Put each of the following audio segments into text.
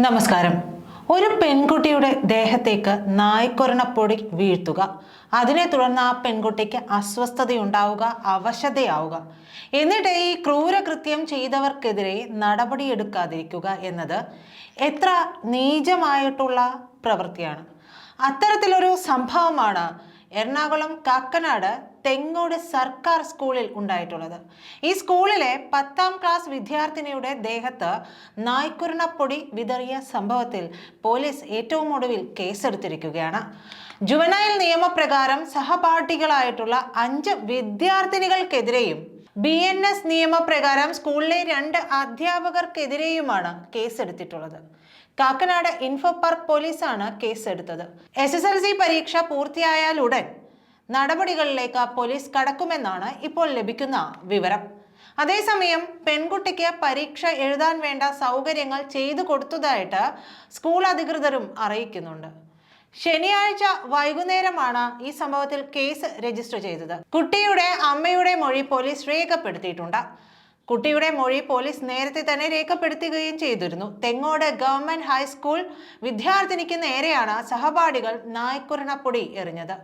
നമസ്കാരം. ഒരു പെൺകുട്ടിയുടെ ദേഹത്തേക്ക് നായ്ക്കൊരണപ്പൊടി വീഴ്ത്തുക. അതിനെ തുടർന്ന് ആ പെൺകുട്ടിക്ക് അസ്വസ്ഥതയുണ്ടാവുക അവശതയാവുക. എന്നിട്ട് ഈ ക്രൂരകൃത്യം ചെയ്തവർക്കെതിരെ നടപടിയെടുക്കാതിരിക്കുക എന്നത് എത്ര നീചമായിട്ടുള്ള പ്രവൃത്തിയാണ്. അത്തരത്തിലൊരു സംഭവമാണ് എറണാകുളം കാക്കനാട് തെങ്ങോട് സർക്കാർ സ്കൂളിൽ ഉണ്ടായിട്ടുള്ളത്. ഈ സ്കൂളിലെ പത്താം ക്ലാസ് വിദ്യാർത്ഥിനിയുടെ ദേഹത്ത് നായ്ക്കുരുണപ്പൊടി വിതറിയ സംഭവത്തിൽ പോലീസ് ഏറ്റവും ഒടുവിൽ കേസെടുത്തിരിക്കുകയാണ്. ജുവനൈൽ നിയമപ്രകാരം സഹപാഠികളായിട്ടുള്ള അഞ്ച് വിദ്യാർത്ഥിനികൾക്കെതിരെയും ബി എൻ എസ് നിയമപ്രകാരം സ്കൂളിലെ രണ്ട് അധ്യാപകർക്കെതിരെയുമാണ് കേസെടുത്തിട്ടുള്ളത്. കാക്കനാട് ഇൻഫോ പാർക്ക് പോലീസാണ് കേസെടുത്തത്. എസ് എസ് എൽ സി പരീക്ഷ പൂർത്തിയായാൽ ഉടൻ നടപടികളിലേക്ക് പോലീസ് കടക്കുമെന്നാണ് ഇപ്പോൾ ലഭിക്കുന്ന വിവരം. അതേസമയം പെൺകുട്ടിക്ക് പരീക്ഷ എഴുതാൻ വേണ്ട സൗകര്യങ്ങൾ ചെയ്തു കൊടുത്തതായിട്ട് സ്കൂൾ അധികൃതരും അറിയിക്കുന്നുണ്ട്. ശനിയാഴ്ച വൈകുന്നേരമാണ് ഈ സംഭവത്തിൽ കേസ് രജിസ്റ്റർ ചെയ്തത്. കുട്ടിയുടെ അമ്മയുടെ മൊഴി പോലീസ് രേഖപ്പെടുത്തിയിട്ടുണ്ട്. കുട്ടിയുടെ മൊഴി പോലീസ് നേരത്തെ തന്നെ രേഖപ്പെടുത്തുകയും ചെയ്തിരുന്നു. തെങ്ങോട് ഗവൺമെന്റ് ഹൈസ്കൂൾ വിദ്യാർത്ഥിനിക്ക് നേരെയാണ് സഹപാഠികൾ നായ്ക്കുരണപ്പൊടി എറിഞ്ഞത്.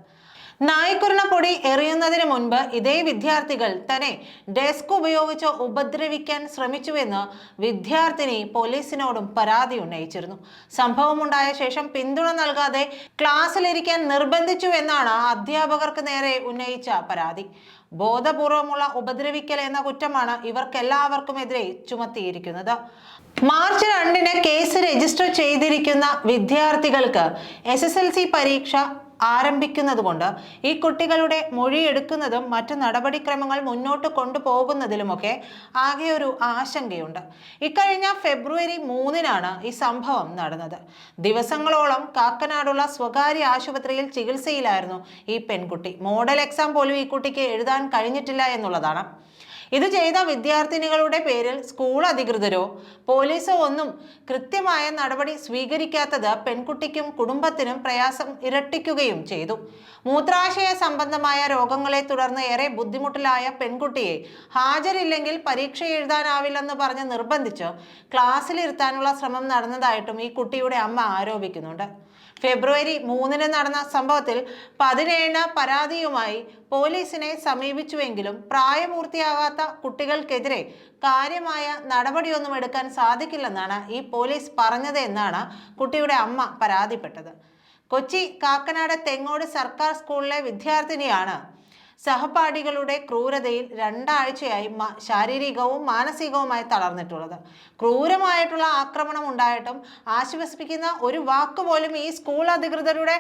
നായ്ക്കുരണ പൊടി എറിയുന്നതിന് മുൻപ് ഇതേ വിദ്യാർത്ഥികൾ തന്നെ ഡെസ്ക് ഉപയോഗിച്ച് ഉപദ്രവിക്കാൻ ശ്രമിച്ചുവെന്ന് വിദ്യാർത്ഥിനി പോലീസിനോടും പരാതി ഉന്നയിച്ചിരുന്നു. സംഭവമുണ്ടായ ശേഷം പിന്തുണ നൽകാതെ ക്ലാസ്സിലിരിക്കാൻ നിർബന്ധിച്ചുവെന്നാണ് അധ്യാപകർക്ക് നേരെ ഉന്നയിച്ച പരാതി. ബോധപൂർവമുള്ള ഉപദ്രവിക്കൽ എന്ന കുറ്റമാണ് ഇവർക്കെല്ലാവർക്കുമെതിരെ ചുമത്തിയിരിക്കുന്നത്. മാർച്ച് രണ്ടിന് കേസ് രജിസ്റ്റർ ചെയ്തിരിക്കുന്ന വിദ്യാർത്ഥികൾക്ക് എസ് പരീക്ഷ ആരംഭിക്കുന്നതുകൊണ്ട് ഈ കുട്ടികളുടെ മൊഴിയെടുക്കുന്നതും മറ്റ് നടപടിക്രമങ്ങൾ മുന്നോട്ട് കൊണ്ടുപോകുന്നതിലുമൊക്കെ ആകെ ഒരു ആശങ്കയുണ്ട്. ഇക്കഴിഞ്ഞ ഫെബ്രുവരി മൂന്നിനാണ് ഈ സംഭവം നടന്നത്. ദിവസങ്ങളോളം കാക്കനാടുള്ള സ്വകാര്യ ആശുപത്രിയിൽ ചികിത്സയിലായിരുന്നു ഈ പെൺകുട്ടി. മോഡൽ എക്സാം പോലും ഈ കുട്ടിക്ക് എഴുതാൻ കഴിഞ്ഞിട്ടില്ല എന്നുള്ളതാണ്. ഇത് ചെയ്ത വിദ്യാർത്ഥിനികളുടെ പേരിൽ സ്കൂൾ അധികൃതരോ പോലീസോ ഒന്നും കൃത്യമായ നടപടി സ്വീകരിക്കാത്തത് പെൺകുട്ടിക്കും കുടുംബത്തിനും പ്രയാസം ഇരട്ടിക്കുകയും ചെയ്തു. മൂത്രാശയ സംബന്ധമായ രോഗങ്ങളെ തുടർന്ന് ഏറെ ബുദ്ധിമുട്ടിലായ പെൺകുട്ടിയെ ഹാജരില്ലെങ്കിൽ പരീക്ഷ എഴുതാനാവില്ലെന്ന് പറഞ്ഞ് നിർബന്ധിച്ച് ക്ലാസ്സിലിരുത്താനുള്ള ശ്രമം നടന്നതായിട്ടും ഈ കുട്ടിയുടെ അമ്മ ആരോപിക്കുന്നുണ്ട്. ഫെബ്രുവരി മൂന്നിന് നടന്ന സംഭവത്തിൽ പതിനേഴ് പരാതിയുമായി പോലീസിനെ സമീപിച്ചുവെങ്കിലും പ്രായപൂർത്തിയാകാത്ത കുട്ടികൾക്കെതിരെ കാര്യമായ നടപടിയൊന്നും എടുക്കാൻ സാധിക്കില്ലെന്നാണ് ഈ പോലീസ് പറഞ്ഞത് എന്നാണ് കുട്ടിയുടെ അമ്മ പരാതിപ്പെട്ടത്. കൊച്ചി കാക്കനാട് തെങ്ങോട് സർക്കാർ സ്കൂളിലെ വിദ്യാർത്ഥിനിയാണ് സഹപാഠികളുടെ ക്രൂരതയിൽ രണ്ടാഴ്ചയായി ശാരീരികവും മാനസികവുമായി തളർന്നിട്ടുള്ളത്. ക്രൂരമായിട്ടുള്ള ആക്രമണം ഉണ്ടായിട്ടും ആശ്വസിപ്പിക്കുന്ന ഒരു വാക്ക് പോലും ഈ സ്കൂൾ അധികൃതരുടെ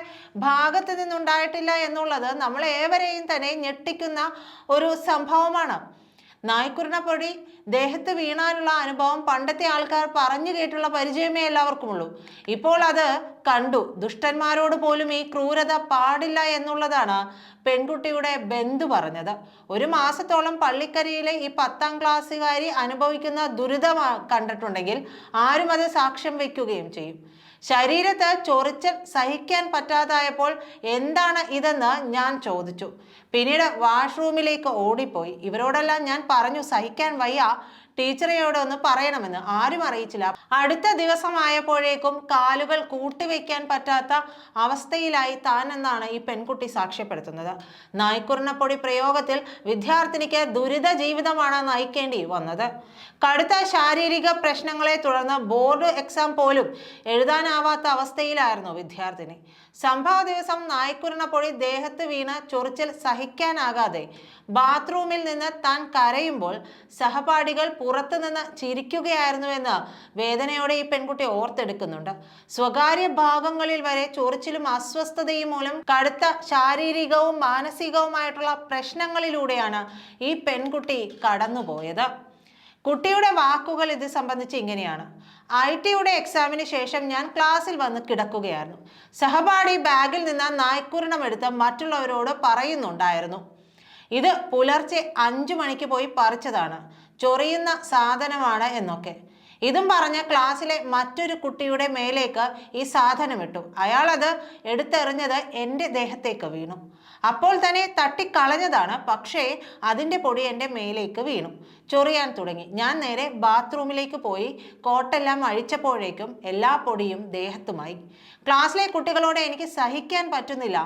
ഭാഗത്ത് നിന്നുണ്ടായിട്ടില്ല എന്നുള്ളത് നമ്മളേവരെയും തന്നെ ഞെട്ടിക്കുന്ന ഒരു സംഭവമാണ്. നായ്ക്കുരുണപ്പൊടി ദേഹത്ത് വീണാനുള്ള അനുഭവം പണ്ടത്തെ ആൾക്കാർ പറഞ്ഞു കേട്ടുള്ള പരിചയമേ എല്ലാവർക്കുമുള്ളൂ. ഇപ്പോൾ അത് കണ്ടു. ദുഷ്ടന്മാരോട് പോലും ഈ ക്രൂരത പാടില്ല എന്നുള്ളതാണ് പെൺകുട്ടിയുടെ ബന്ധു പറഞ്ഞത്. ഒരു മാസത്തോളം പള്ളിക്കരയിലെ ഈ പത്താം ക്ലാസ്സുകാരി അനുഭവിക്കുന്ന ദുരിതം കണ്ടിട്ടുണ്ടെങ്കിൽ ആരും അത് സാക്ഷ്യം വയ്ക്കുകയും ചെയ്യും. ശരീരത്ത് ചൊറിച്ചൽ സഹിക്കാൻ പറ്റാതായപ്പോൾ എന്താണ് ഇതെന്ന് ഞാൻ ചോദിച്ചു. പിന്നീട് വാഷ്റൂമിലേക്ക് ഓടിപ്പോയി. ഇവരോടെല്ലാം ഞാൻ പറഞ്ഞു സഹിക്കാൻ വയ്യ. ടീച്ചറയോട് ഒന്ന് പറയണമെന്ന് ആരും അറിയിച്ചില്ല. അടുത്ത ദിവസമായപ്പോഴേക്കും കാലുകൾ കൂട്ടിവെക്കാൻ പറ്റാത്ത അവസ്ഥയിലായി താൻ എന്നാണ് ഈ പെൺകുട്ടി സാക്ഷ്യപ്പെടുത്തുന്നത്. നായ്ക്കുറിനപ്പൊടി പ്രയോഗത്തിൽ വിദ്യാർത്ഥിനിക്ക് ദുരിത ജീവിതമാണ് നയിക്കേണ്ടി വന്നത്. കടുത്ത ശാരീരിക പ്രശ്നങ്ങളെ തുടർന്ന് ബോർഡ് എക്സാം പോലും എഴുതാനാവാത്ത അവസ്ഥയിലായിരുന്നു വിദ്യാർത്ഥിനി. സംഭവ ദിവസം നായ്ക്കുറിനപ്പൊടി ദേഹത്ത് വീണ ചൊറിച്ചിൽ സഹിക്കാനാകാതെ ബാത്റൂമിൽ നിന്ന് താൻ കരയുമ്പോൾ സഹപാഠികൾ പുറത്തുനിന്ന് ചിരിക്കുകയായിരുന്നുവെന്ന് വേദനയോടെ ഈ പെൺകുട്ടി ഓർത്തെടുക്കുന്നുണ്ട്. സ്വകാര്യ ഭാഗങ്ങളിൽ വരെ ചൊറിച്ചിലും അസ്വസ്ഥതയും മൂലം കടുത്ത ശാരീരികവും മാനസികവുമായിട്ടുള്ള പ്രശ്നങ്ങളിലൂടെയാണ് ഈ പെൺകുട്ടി കടന്നുപോയത്. കുട്ടിയുടെ വാക്കുകൾ ഇത് സംബന്ധിച്ച് ഇങ്ങനെയാണ്. ഐ ടിയുടെ എക്സാമിന് ശേഷം ഞാൻ ക്ലാസ്സിൽ വന്ന് കിടക്കുകയായിരുന്നു. സഹപാഠി ബാഗിൽ നിന്ന് നായ്ക്കുരണം എടുത്ത് മറ്റുള്ളവരോട് പറയുന്നുണ്ടായിരുന്നു. ഇത് പുലർച്ചെ അഞ്ചു മണിക്ക് പോയി പറിച്ചതാണ്. ചൊറിയുന്ന സാധനമാണ് എന്നൊക്കെ. ഇതും പറഞ്ഞ് ക്ലാസ്സിലെ മറ്റൊരു കുട്ടിയുടെ മേലേക്ക് ഈ സാധനം ഇട്ടു. അയാളത് എടുത്തെറിഞ്ഞത് എന്റെ ദേഹത്തേക്ക് വീണു. അപ്പോൾ തന്നെ തട്ടിക്കളഞ്ഞതാണ് പക്ഷേ അതിന്റെ പൊടി എന്റെ മേലേക്ക് വീണു. ചൊറിയാൻ തുടങ്ങി. ഞാൻ നേരെ ബാത്റൂമിലേക്ക് പോയി. കോട്ടെല്ലാം അഴിച്ചപ്പോഴേക്കും എല്ലാ പൊടിയും ദേഹത്തുമായി. ക്ലാസ്സിലെ കുട്ടികളോട് എനിക്ക് സഹിക്കാൻ പറ്റുന്നില്ല.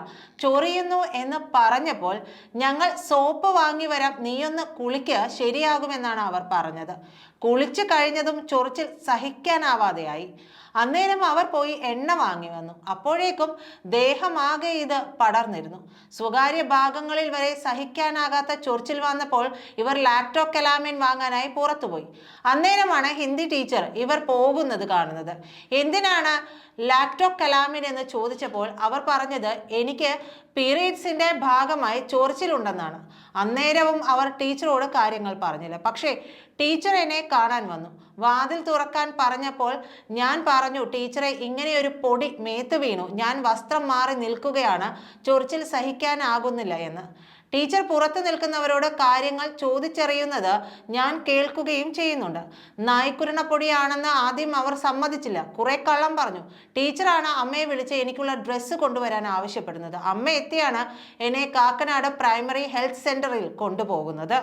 ചൊറിയുന്നു എന്ന് പറഞ്ഞപ്പോൾ ഞങ്ങൾ സോപ്പ് വാങ്ങി വരാം. നീയൊന്ന് കുളിക്കുക ശരിയാകുമെന്നാണ് അവർ പറഞ്ഞത്. കുളിച്ചു കഴിഞ്ഞതും ചൊറിച്ചിൽ സഹിക്കാനാവാതെയായി. അന്നേരം അവർ പോയി എണ്ണ വാങ്ങി വന്നു. അപ്പോഴേക്കും ദേഹമാകെ ഇത് പടർന്നിരുന്നു. സ്വകാര്യ ഭാഗങ്ങളിൽ വരെ സഹിക്കാനാകാത്ത ചൊറിച്ചിൽ വന്നപ്പോൾ ഇവർ ലാക്ടോ കലാമിൻ വാങ്ങാനായി പുറത്തുപോയി. അന്നേരമാണ് ഹിന്ദി ടീച്ചർ ഇവർ പോകുന്നത് കാണുന്നത്. എന്തിനാണ് ലാക്ടോ കലാമിൻ എന്ന് ചോദിച്ചപ്പോൾ അവർ പറഞ്ഞത് എനിക്ക് പീരീഡ്സിന്റെ ഭാഗമായി ചൊറിച്ചിലുണ്ടെന്നാണ്. അന്നേരവും അവർ ടീച്ചറോട് കാര്യങ്ങൾ പറഞ്ഞില്ല. പക്ഷേ ടീച്ചർ എന്നെ കാണാൻ വന്നു. വാതിൽ തുറക്കാൻ പറഞ്ഞപ്പോൾ ഞാൻ പറഞ്ഞു ടീച്ചറെ ഇങ്ങനെയൊരു പൊടി മേത്ത് വീണു. ഞാൻ വസ്ത്രം മാറി നിൽക്കുകയാണ്. ചൊറിച്ചിൽ സഹിക്കാനാകുന്നില്ല എന്ന്. ടീച്ചർ പുറത്തു നിൽക്കുന്നവരോട് കാര്യങ്ങൾ ചോദിച്ചറിയുന്നത് ഞാൻ കേൾക്കുകയും ചെയ്യുന്നുണ്ട്. നായ്ക്കുരണപ്പൊടിയാണെന്ന് ആദ്യം അവർ സമ്മതിച്ചില്ല. കുറെ കള്ളം പറഞ്ഞു. ടീച്ചറാണ് അമ്മയെ വിളിച്ച് എനിക്കുള്ള ഡ്രസ്സ് കൊണ്ടുവരാൻ ആവശ്യപ്പെടുന്നത്. അമ്മ എത്തിയാണ് എന്നെ കാക്കനാട് പ്രൈമറി ഹെൽത്ത് സെന്ററിൽ കൊണ്ടുപോകുന്നത്.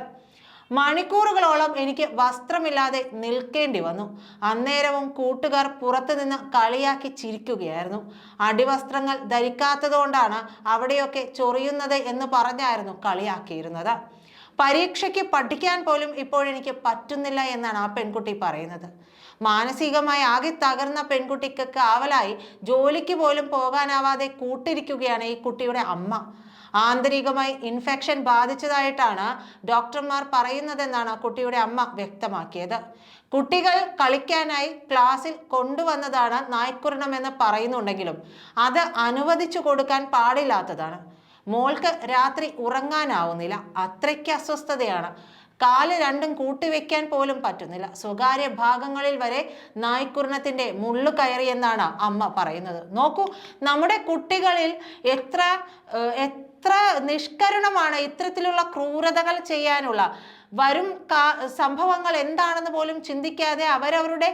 മണിക്കൂറുകളോളം എനിക്ക് വസ്ത്രമില്ലാതെ നിൽക്കേണ്ടി വന്നു. അന്നേരവും കൂട്ടുകാർ പുറത്തുനിന്ന് കളിയാക്കി ചിരിക്കുകയായിരുന്നു. അടിവസ്ത്രങ്ങൾ ധരിക്കാത്തതുകൊണ്ടാണ് അവിടെയൊക്കെ ചൊറിയുന്നത് എന്ന് പറഞ്ഞായിരുന്നു കളിയാക്കിയിരുന്നത്. പരീക്ഷയ്ക്ക് പഠിക്കാൻ പോലും ഇപ്പോഴെനിക്ക് പറ്റുന്നില്ല എന്നാണ് ആ പെൺകുട്ടി പറയുന്നത്. മാനസികമായി ആകെ തകർന്ന പെൺകുട്ടിക്ക് കാവലായി ജോലിക്ക് പോലും പോകാനാവാതെ കൂട്ടിരിക്കുകയാണ് ഈ കുട്ടിയുടെ അമ്മ. ആന്തരികമായി ഇൻഫെക്ഷൻ ബാധിച്ചതായിട്ടാണ് ഡോക്ടർമാർ പറയുന്നതെന്നാണ് കുട്ടിയുടെ അമ്മ വ്യക്തമാക്കിയത്. കുട്ടികൾ കളിക്കാനായി ക്ലാസ്സിൽ കൊണ്ടുവന്നതാണ് നായ്ക്കുരണം എന്ന് പറയുന്നുണ്ടെങ്കിലും അത് അനുവദിച്ചു കൊടുക്കാൻ പാടില്ലാത്തതാണ്. മോൾക്ക് രാത്രി ഉറങ്ങാനാവുന്നില്ല. അത്രയ്ക്ക് അസ്വസ്ഥതയാണ്. കാൽ രണ്ടും കൂട്ടിവെക്കാൻ പോലും പറ്റുന്നില്ല. സ്വകാര്യ ഭാഗങ്ങളിൽ വരെ നായ്ക്കുരണത്തിന്റെ മുള്ളു കയറി എന്നാണ് അമ്മ പറയുന്നത്. നോക്കൂ നമ്മുടെ കുട്ടികളിൽ എത്ര എത്ര നിഷ്കരണമാണ് ഇത്തരത്തിലുള്ള ക്രൂരതകൾ ചെയ്യാനുള്ള വരും സംഭവങ്ങൾ എന്താണെന്ന് പോലും ചിന്തിക്കാതെ അവരവരുടെ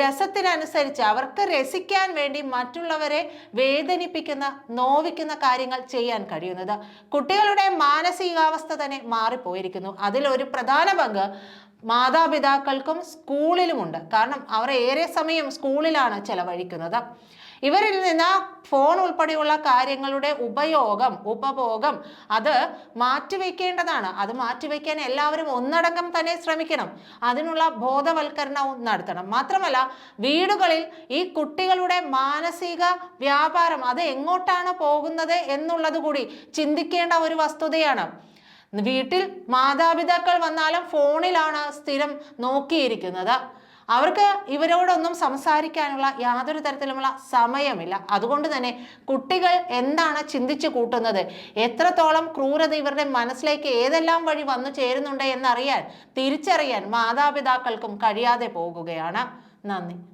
രസത്തിനനുസരിച്ച് അവർക്ക് രസിക്കാൻ വേണ്ടി മറ്റുള്ളവരെ വേദനിപ്പിക്കുന്ന നോവിക്കുന്ന കാര്യങ്ങൾ ചെയ്യാൻ കഴിയുന്നത് കുട്ടികളുടെ മാനസികാവസ്ഥ തന്നെ മാറിപ്പോയിരിക്കുന്നു. അതിലൊരു പ്രധാന പങ്ക് മാതാപിതാക്കൾക്കും സ്കൂളിലുമുണ്ട്. കാരണം അവർ ഏറെ സമയം സ്കൂളിലാണ് ചെലവഴിക്കുന്നത്. ഇവരിൽ നിന്ന് ഫോൺ ഉൾപ്പെടെയുള്ള കാര്യങ്ങളുടെ ഉപയോഗം ഉപഭോഗം അത് മാറ്റിവെക്കേണ്ടതാണ്. അത് മാറ്റിവെക്കാൻ എല്ലാവരും ഒന്നടങ്കം തന്നെ ശ്രമിക്കണം. അതിനുള്ള ബോധവൽക്കരണവും നടത്തണം. മാത്രമല്ല വീടുകളിൽ ഈ കുട്ടികളുടെ മാനസിക വ്യാപാരം അത് എങ്ങോട്ടാണ് പോകുന്നത് എന്നുള്ളത് കൂടി ചിന്തിക്കേണ്ട ഒരു വസ്തുതയാണ്. വീട്ടിൽ മാതാപിതാക്കൾ വന്നാലും ഫോണിലാണ് സ്ഥിരം നോക്കിയിരിക്കുന്നത്. അവർക്ക് ഇവരോടൊന്നും സംസാരിക്കാനുള്ള യാതൊരു തരത്തിലുമുള്ള സമയമില്ല. അതുകൊണ്ട് തന്നെ കുട്ടികൾ എന്താണ് ചിന്തിച്ചു കൂട്ടുന്നത്? എത്രത്തോളം ക്രൂരത ഇവരുടെ മനസ്സിലേക്ക് ഏതെല്ലാം വഴി വന്നു ചേരുന്നുണ്ട് എന്നറിയാൻ തിരിച്ചറിയാൻ മാതാപിതാക്കൾക്കും കഴിയാതെ പോകുകയാണ്. നന്ദി.